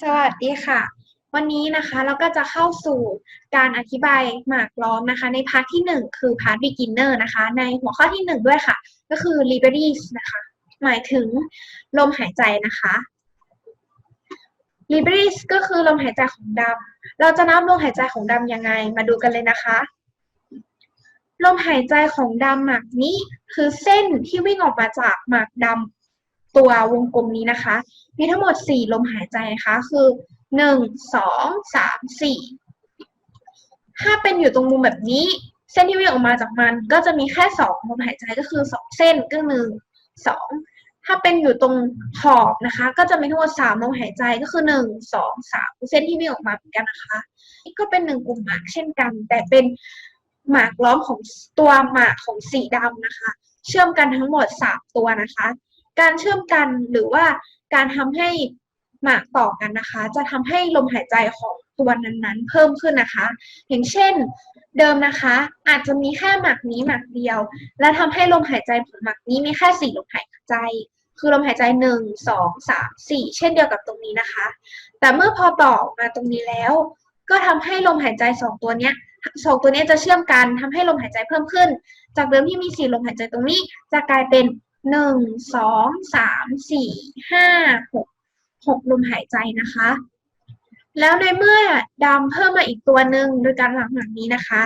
สวัสดีค่ะ วันนี้นะคะเราก็จะเข้าสู่การอธิบายหมากล้อมนะคะ ในพาร์ทที่ 1 คือพาร์ท beginner นะคะ ในหัวข้อที่ 1 ด้วยค่ะ ก็คือ liberties นะคะ หมายถึงลมหายใจนะคะ liberties ก็คือลมหายใจของดำเราจะนับลมหายใจของดำยังไง มาดูกันเลยนะคะ ลมหายใจของดำหมากนี้คือเส้นที่วิ่งออกมาจากหมากดำ ตัววงกลมนี้นะคะ มีทั้งหมด 4 ลมหายใจนะคะคือ 1 2 3 4 ถ้าเป็นอยู่ตรงมุมแบบนี้ เส้นที่วิ่งออกมาจากมันก็จะมีแค่ 2 ลมหายใจก็คือ 2 เส้นก็หนึ่งสองถ้าเป็นอยู่ตรงขอบนะคะ ก็จะมีทั้งหมด3ลมหายใจก็คือ1 2 3เส้นที่วิ่งออกมาเหมือนกันนะคะนี่ก็เป็นหนึ่งกลุ่มหมากเช่นกัน แต่เป็นหมากล้อมของตัวหมากของสีดำนะคะ เชื่อมกันทั้งหมด3ตัวนะคะ การเชื่อมกันหรือว่าการทำให้หมากต่อกันนะคะ จะทำให้ลมหายใจของตัวนั้นๆ เพิ่มขึ้นนะคะ อย่างเช่นเดิมนะคะ อาจจะมีแค่หมากนี้หมากเดียว และทำให้ลมหายใจของหมากนี้มีแค่สี่ลมหายใจ คือลมหายใจหนึ่งสองสามสี่เช่นเดียวกับตรงนี้นะคะ แต่เมื่อพอต่อมาตรงนี้แล้ว ก็ทำให้ลมหายใจสองตัวเนี้ยสองตัวเนี้ยจะเชื่อมกันทำให้ลมหายใจเพิ่มขึ้น จากเดิมที่มีสี่ลมหายใจตรงนี้ จะกลายเป็น หนึ่งสองสามสี่ห้าหกหกลมหายใจนะคะ แล้วในเมื่อดำเพิ่มมาอีกตัวหนึ่งโดยการหลังหลังนี้นะคะ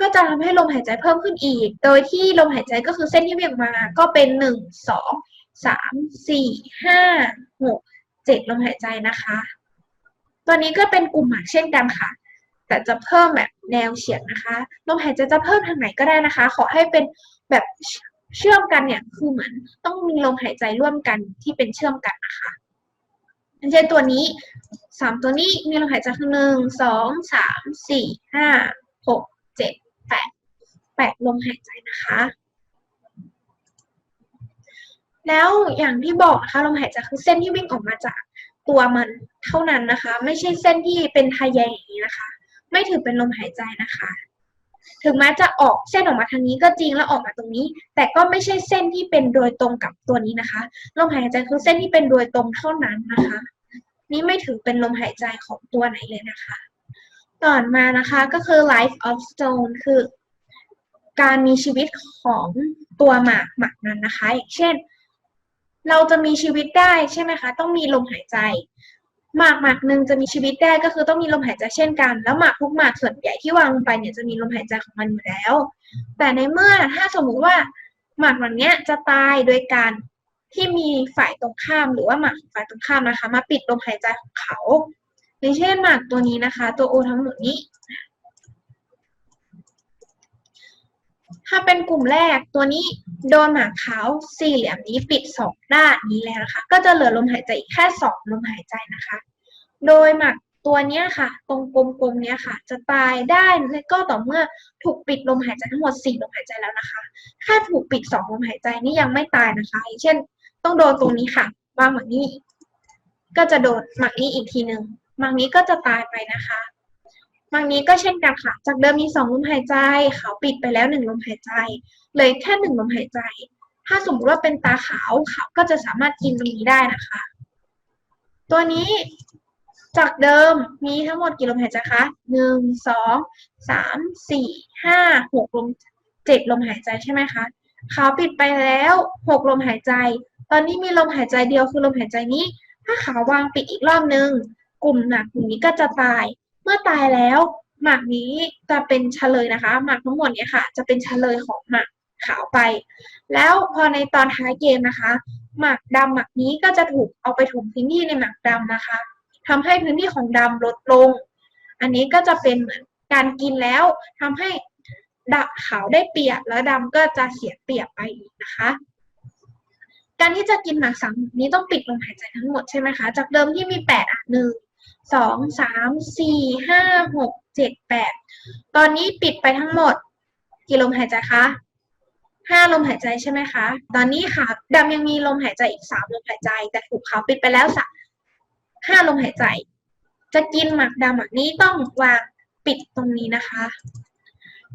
ก็จะทำให้ลมหายใจเพิ่มขึ้นอีก โดยที่ลมหายใจก็คือเส้นที่เบี่ยงมาก็เป็นหนึ่งสองสามสี่ห้าหกเจ็ดลมหายใจนะคะ ตัวนี้ก็เป็นกลุ่มหมากเช่นกันค่ะ แต่จะเพิ่มแบบแนวเฉียงนะคะ ลมหายใจจะเพิ่มทางไหนก็ได้นะคะ ขอให้เป็นแบบ เชื่อมกันเนี่ยคือเหมือนต้องมีลมหายใจร่วมกันที่เป็นเชื่อมกันนะคะอย่างเช่นตัวนี้สามตัวนี้มีลมหายใจคือหนึ่งสองสามสี่ห้าหกเจ็ดแปดแปดลมหายใจนะคะ แล้วอย่างที่บอกนะคะลมหายใจคือเส้นที่วิ่งออกมาจากตัวมันเท่านั้นนะคะ ไม่ใช่เส้นที่เป็นทะแยงอย่างนี้นะคะ ไม่ถือเป็นลมหายใจนะคะ ถึงแม้จะออกเส้นออกมาทางนี้ก็จริงแล้วออกมาตรงนี้ แต่ก็ไม่ใช่เส้นที่เป็นโดยตรงกับตัวนี้นะคะ ลมหายใจคือเส้นที่เป็นโดยตรงเท่านั้นนะคะ นี่ไม่ถือเป็นลมหายใจของตัวไหนเลยนะคะ ต่อมานะคะก็คือ life of stone คือ การมีชีวิตของตัวหมากหมากนั้นนะคะ อย่างเช่น เราจะมีชีวิตได้ใช่ไหมคะ ต้องมีลมหายใจ หมากหมากหนึ่งจะมีชีวิตได้ก็คือต้องมีลมหายใจเช่นกัน แล้วหมากทุกหมากส่วนใหญ่ที่วางลงไปเนี่ยจะมีลมหายใจของมันอยู่แล้ว แต่ในเมื่อถ้าสมมุติว่าหมากมันเนี้ยจะตายโดยการที่มีฝ่ายตรงข้ามหรือว่าหมากฝ่ายตรงข้ามนะคะ มาปิดลมหายใจของเขาอย่างเช่นหมากตัวนี้นะคะ ตัวโอทั้งหมดนี้ ถ้าเป็นกลุ่มแรกตัวนี้โดนหมากขาวสี่เหลี่ยมนี้ปิดสองด้านนี้แล้วนะคะ ก็จะเหลือลมหายใจอีกแค่สองลมหายใจนะคะ โดยหมากตัวเนี้ยค่ะ ตรงกลมๆเนี้ยค่ะ จะตายได้ก็ต่อเมื่อถูกปิดลมหายใจทั้งหมดสี่ลมหายใจแล้วนะคะ ถ้าถูกปิดสองลมหายใจนี่ยังไม่ตายนะคะอย่างเช่น ต้องโดนตรงนี้ค่ะวางหมากนี้ ก็จะโดนหมากนี้อีกทีหนึ่งหมากนี้ก็จะตายไปนะคะ หมากนี้ก็เช่นกันค่ะ จากเดิมมีสองลมหายใจ เขาปิดไปแล้วหนึ่งลมหายใจเลยแค่หนึ่งลมหายใจ ถ้าสมมติว่าเป็นตาขาวเขาก็จะสามารถกินตรงนี้ได้นะคะ ตัวนี้จากเดิมมีทั้งหมดกี่ลมหายใจคะหนึ่งสองสามสี่ห้าหกลมเจ็ดลมหายใจใช่ไหมคะเขาปิดไปแล้วหกลมหายใจ ตอนนี้มีลมหายใจเดียวคือลมหายใจนี้ ถ้าขาวางปิดอีกรอบนึง กลุ่มหมากกลุ่มนี้ก็จะตาย เมื่อตายแล้วหมากนี้จะเป็นเฉลยนะคะ หมากทั้งหมดเนี้ยค่ะ จะเป็นเฉลยของหมากขาวไป แล้วพอในตอนท้ายเกมนะคะ หมากดำหมากนี้ก็จะถูกเอาไปถมพื้นที่ในหมากดำนะคะทำให้พื้นที่ของดำลดลง อันนี้ก็จะเป็นเหมือนการกินแล้วทำให้ดขาวได้เปรียบแล้วดำก็จะเสียเปรียบไปอีกนะคะ การที่จะกินหมากสามนี้ต้องปิดลมหายใจทั้งหมดใช่ไหมคะ จากเดิมที่มีแปดอะหนึ่ง สองสามสี่ห้าหกเจ็ดแปดตอนนี้ปิดไปทั้งหมด กี่ลมหายใจคะห้าลมหายใจใช่ไหมคะ ตอนนี้ค่ะดำยังมีลมหายใจอีกสามลมหายใจ แต่ถูกขาวปิดไปแล้วสะห้าลมหายใจ จะกินหมักดำหมักนี้ต้องวางปิดตรงนี้นะคะ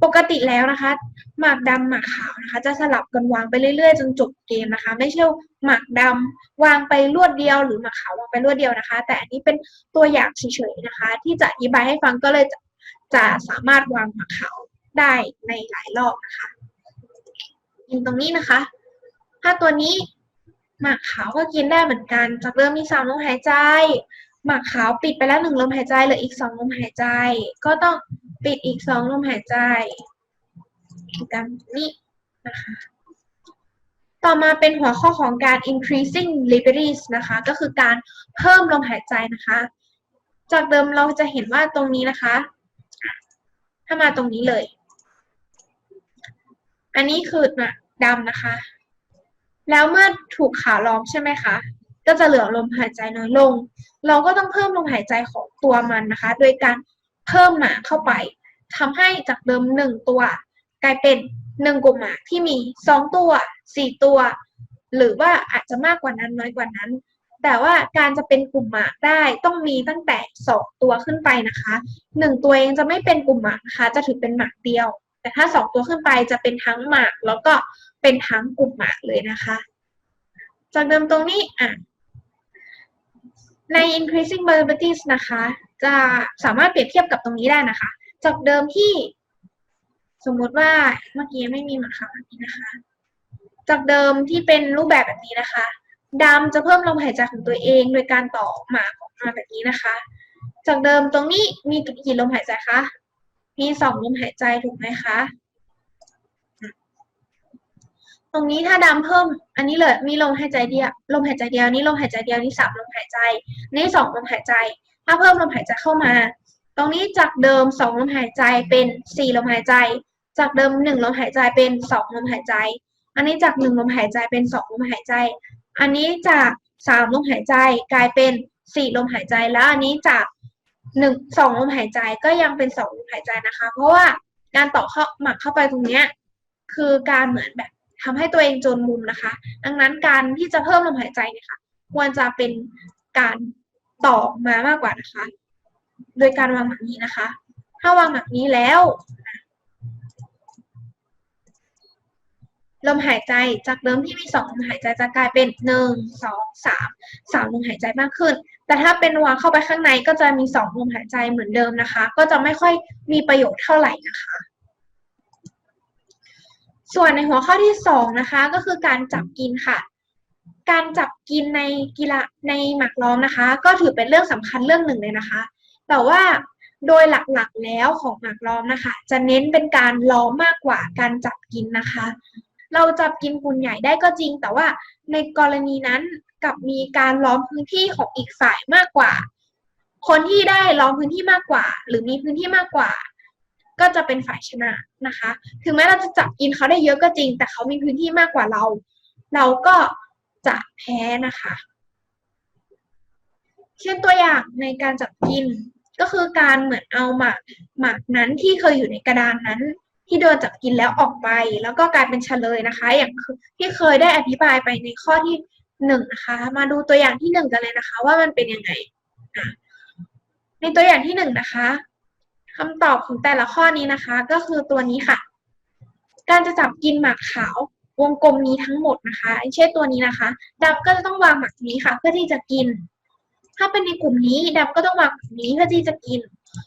ปกติแล้วนะคะ หมากดำหมากขาวนะคะ จะสลับกันวางไปเรื่อยๆ จนจบเกมนะคะ ไม่ใช่หมากดำวางไปรวดเดียว หรือหมากขาววางไปรวดเดียวนะคะ แต่อันนี้เป็นตัวอย่างเฉยๆนะคะ ที่จะอธิบายให้ฟังก็เลยจะจะสามารถวางหมากขาวได้ในหลายรอบนะคะกินตรงนี้นะคะ ถ้าตัวนี้หมากขาวก็กินได้เหมือนกัน จากเริ่มมีสามลมหายใจ หมากขาวปิดไปแล้วหนึ่งลมหายใจเหลืออีกสองลมหายใจ ก็ต้อง ปิดอีกสองลมหายใจกันนี้นะคะ ต่อมาเป็นหัวข้อของการ increasing liberties นะคะ ก็คือการเพิ่มลมหายใจนะคะ จากเดิมเราจะเห็นว่าตรงนี้นะคะ ถ้ามาตรงนี้เลย อันนี้คือนะดำนะคะ แล้วเมื่อถูกขาล้อมใช่ไหมคะ ก็จะเหลือลมหายใจน้อยลง เราก็ต้องเพิ่มลมหายใจของตัวมันนะคะ โดยการ เพิ่มหมาเข้าไปทำให้จากเดิมหนึ่งตัว กลายเป็นหนึ่งกลุ่มหมาที่มีสองตัวสี่ตัว หรือว่าอาจจะมากกว่านั้นน้อยกว่านั้น แต่ว่าการจะเป็นกลุ่มหมากได้ต้องมีตั้งแต่สองตัวขึ้นไปนะคะหนึ่งตัวเองจะไม่เป็นกลุ่มหมากนะคะ จะถือเป็นหมากเดียว แต่ถ้าสองตัวขึ้นไปจะเป็นทั้งหมาก แล้วก็เป็นทั้งกลุ่มหมากเลยนะคะ จากเดิมตรงนี้อะใน increasing probabilities นะคะ จะสามารถเปรียบเทียบกับตรงนี้ได้นะคะ จากเดิมที่ สมมุติว่าเมื่อกี้ไม่มีหมากขาวแบบนี้นะคะ จากเดิมที่เป็นรูปแบบแบบนี้นะคะดำจะเพิ่มลมหายใจของตัวเองโดยการต่อหมากออกมาแบบนี้นะคะ จากเดิมตรงนี้มีกี่ลมหายใจคะ มีสองลมหายใจถูกไหมคะ ตรงนี้ถ้าดำเพิ่ม อันนี้เลยมีลมหายใจเดียว ลมหายใจเดียวนี้ลมหายใจเดียวนี้สามลมหายใจ นี่สองลมหายใจ ถ้าเพิ่มลมหายใจเข้ามา ตรงนี้จากเดิมสองลมหายใจเป็นสี่ลมหายใจ จากเดิมหนึ่งลมหายใจเป็นสองลมหายใจ อันนี้จากหนึ่งลมหายใจเป็นสองลมหายใจ อันนี้จากสามลมหายใจกลายเป็นสี่ลมหายใจแล้วอันนี้จากหนึ่งสองลมหายใจก็ยังเป็นสองลมหายใจนะคะ เพราะว่าการต่อเข้าหมักเข้าไปตรงเนี้ยคือการเหมือนแบบทำให้ตัวเองจนมุมนะคะ ดังนั้นการที่จะเพิ่มลมหายใจเนี่ยค่ะ ควรจะเป็นการ ต่อมามากกว่านะคะ โดยการวางหมักนี้นะคะ ถ้าวางหมักนี้แล้วลมหายใจจากเดิมที่มีสองลมหายใจจะกลายเป็นหนึ่งสองสามสามลมหายใจมากขึ้น แต่ถ้าเป็นวางเข้าไปข้างในก็จะมีสองลมหายใจเหมือนเดิมนะคะ ก็จะไม่ค่อยมีประโยชน์เท่าไหร่นะคะ ส่วนในหัวข้อที่สองนะคะ ก็คือการจับกินค่ะ การจับกินในกีฬาในหมากล้อมนะคะ ก็ถือเป็นเรื่องสำคัญเรื่องหนึ่งเลยนะคะ แต่ว่าโดยหลักๆแล้วของหมากล้อมนะคะ จะเน้นเป็นการล้อมมากกว่าการจับกินนะคะ เราจับกินกุนใหญ่ได้ก็จริง แต่ว่าในกรณีนั้นกับมีการล้อมพื้นที่ของอีกฝ่ายมากกว่า คนที่ได้ล้อมพื้นที่มากกว่า หรือมีพื้นที่มากกว่า ก็จะเป็นฝ่ายชนะนะคะ ถึงแม้เราจะจับกินเขาได้เยอะก็จริง แต่เขามีพื้นที่มากกว่าเรา เราก็ จะแพ้นะคะ เช่นตัวอย่างในการจับกินก็คือการเหมือนเอาหมากหมากนั้นที่เคยอยู่ในกระดานนั้น ที่โดนจับกินแล้วออกไป แล้วก็กลายเป็นเฉลยนะคะ อย่างที่เคยได้อธิบายไปในข้อที่หนึ่งนะคะ มาดูตัวอย่างที่หนึ่งกันเลยนะคะ ว่ามันเป็นยังไงในตัวอย่างที่หนึ่งนะคะคำตอบของแต่ละข้อนี้นะคะ ก็คือตัวนี้ค่ะ การจะจับกินหมากขาว วงกลมนี้ทั้งหมดนะคะเช่นตัวนี้นะคะดำก็จะต้องวางหมากนี้ค่ะ เพื่อที่จะกิน ถ้าเป็นในกลุ่มนี้ดำก็ต้องวางหมากนี้เพื่อที่จะกิน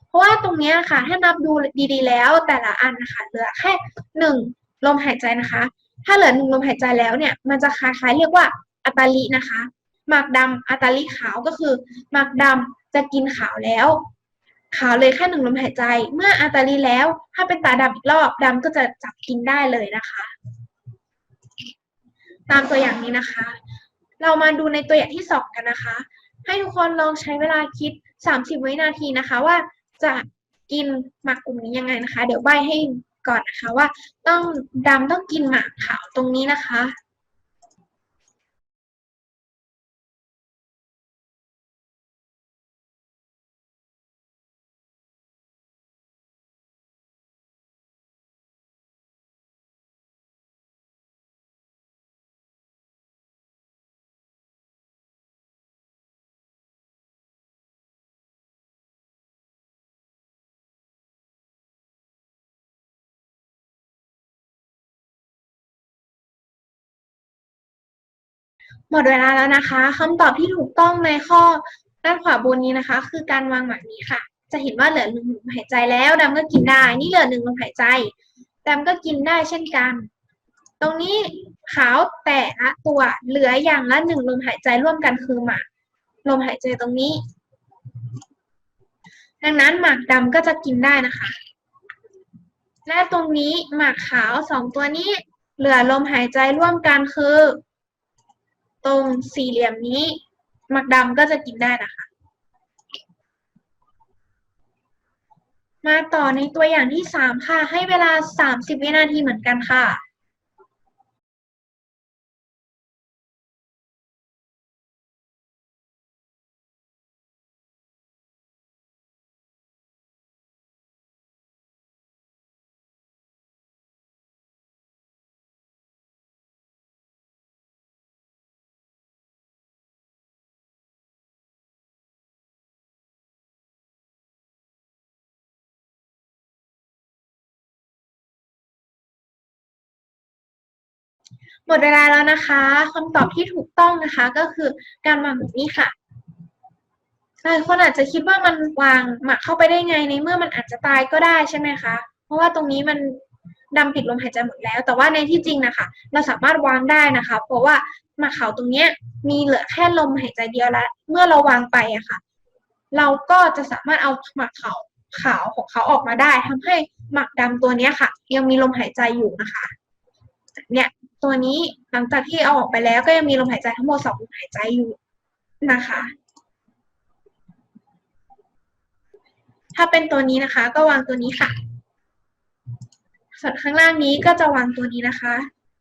เพราะว่าตรงนี้ค่ะถ้านับดูดีๆ แล้วแต่ละอันนะคะเหลือแค่หนึ่งลมหายใจนะคะ ถ้าเหลือหนึ่งลมหายใจแล้วเนี่ย มันจะคล้ายๆเรียกว่าอัตาลินะคะหมากดำอัตาลิขาวก็คือหมากดำจะกินขาวแล้วขาวเลยแค่หนึ่งลมหายใจ เมื่ออัตาลีแล้ว ถ้าเป็นตาดำอีกรอบดำก็จะจับกินได้เลยนะคะ ตามตัวอย่างนี้นะคะ เรามาดูในตัวอย่างที่สองกันนะคะ ให้ทุกคนลองใช้เวลาคิด 30 วินาทีนะคะ ว่าจะกินหมากกลุ่มนี้ยังไงนะคะ เดี๋ยวใบให้ก่อนนะคะว่าต้องดำต้องกินหมากขาวตรงนี้นะคะ หมดเวลาแล้วนะคะคำตอบที่ถูกต้องในข้อด้านขวาบนนี้นะคะ คือการวางหมากนี้ค่ะ จะเห็นว่าเหลือหนึ่งลมหายใจแล้วดำก็กินได้ นี่เหลือหนึ่งลมหายใจดำก็กินได้เช่นกัน ตรงนี้ขาวแต่ละตัวเหลืออย่างละหนึ่งลมหายใจร่วมกันคือหมากลมหายใจตรงนี้ ดังนั้นหมากดำก็จะกินได้นะคะ และตรงนี้หมากขาวสองตัวนี้เหลือลมหายใจร่วมกันคือ ตรงสี่เหลี่ยมนี้ หมากดำก็จะกินได้นะคะ มาต่อในตัวอย่างที่สามค่ะ ให้เวลาสามสิบวินาทีเหมือนกันค่ะ หมดเวลาแล้วนะคะคำตอบที่ถูกต้องนะคะก็คือการวางแบบนี้ค่ะหลายคนอาจจะคิดว่ามันวางหมักเข้าไปได้ไงในเมื่อมันอาจจะตายก็ได้ใช่ไหมคะ เพราะว่าตรงนี้มันดำปิดลมหายใจหมดแล้ว แต่ว่าในที่จริงนะคะเราสามารถวางได้นะคะ เพราะว่าหมากขาวตรงเนี้ยมีเหลือแค่ลมหายใจเดียวล้วเมื่อเราวางไปอะค่ะ เราก็จะสามารถเอาหมากขาวขาวของเขาออกมาได้ทำให้หมากดำตัวเนี้ยค่ะ ยังมีลมหายใจอยู่นะคะ เนี่ย ตัวนี้หลังจากที่เอาออกไปแล้วก็ยังมีลมหายใจทั้งหมดสองลมหายใจอยู่นะคะ ถ้าเป็นตัวนี้นะคะ ก็วางตัวนี้ค่ะ ส่วนข้างล่างนี้ก็จะวางตัวนี้นะคะ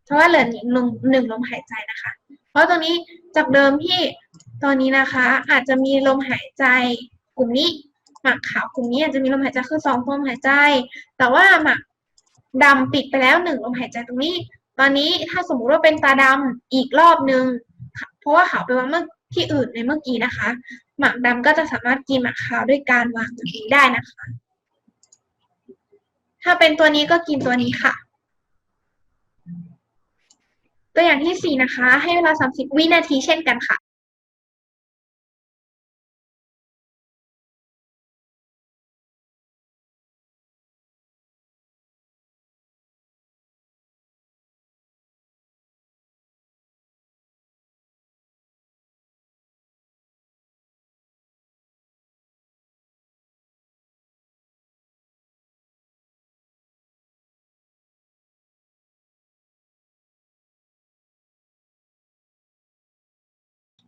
เพราะว่าเหลือหนึ่งลมหนึ่งลมหายใจนะคะ เพราะตรงนี้จากเดิมที่ตัวนี้นะคะ อาจจะมีลมหายใจกลุ่มนี้หมากขาวกลุ่มนี้อาจจะมีลมหายใจคือสองลมหายใจ แต่ว่าหมากดำปิดไปแล้วหนึ่งลมหายใจตรงนี้ ตอนนี้ถ้าสมมุติว่าเป็นตาดำอีกรอบนึงค่ะเพราะว่าขาวไปวางเมื่อที่อื่นในเมื่อกี้นะคะ หมากดำก็จะสามารถกินหมากขาวด้วยการวางตัวนี้ได้นะคะ ถ้าเป็นตัวนี้ก็กินตัวนี้ค่ะ ตัวอย่างที่สี่นะคะ ให้เวลาสามสิบวินาทีเช่นกันค่ะ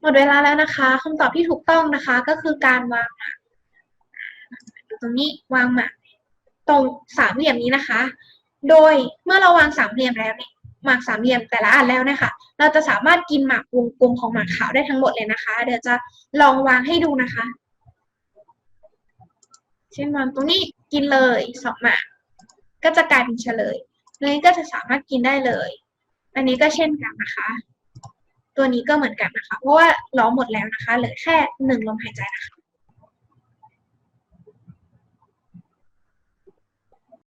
มดเวลาแล้วนะคะคำตอบที่ถูกต้องนะคะก็คือการวางหมากตรงนี้วางหมากตรงสามเหลี่ยมนี้นะคะ โดยเมื่อเราวางสามเหลี่ยมแล้วเนี่ยหมากสามเหลี่ยมแต่ละอันแล้วนี่ยค่ะเราจะสามารถกินหมากวงกลมของหมากขาวได้ทั้งหมดเลยนะคะ เดี๋ยวจะลองวางให้ดูนะคะ เช่นวางตรงนี้กินเลยสองหมากก็จะกลายเป็นเฉลยอันนี้ก็จะสามารถกินได้เลย อันนี้ก็เช่นกันนะคะ ตัวนี้ก็เหมือนกันนะคะ เพราะว่าล้อหมดแล้วนะคะเหลือแค่หนึ่งลมหายใจนะคะ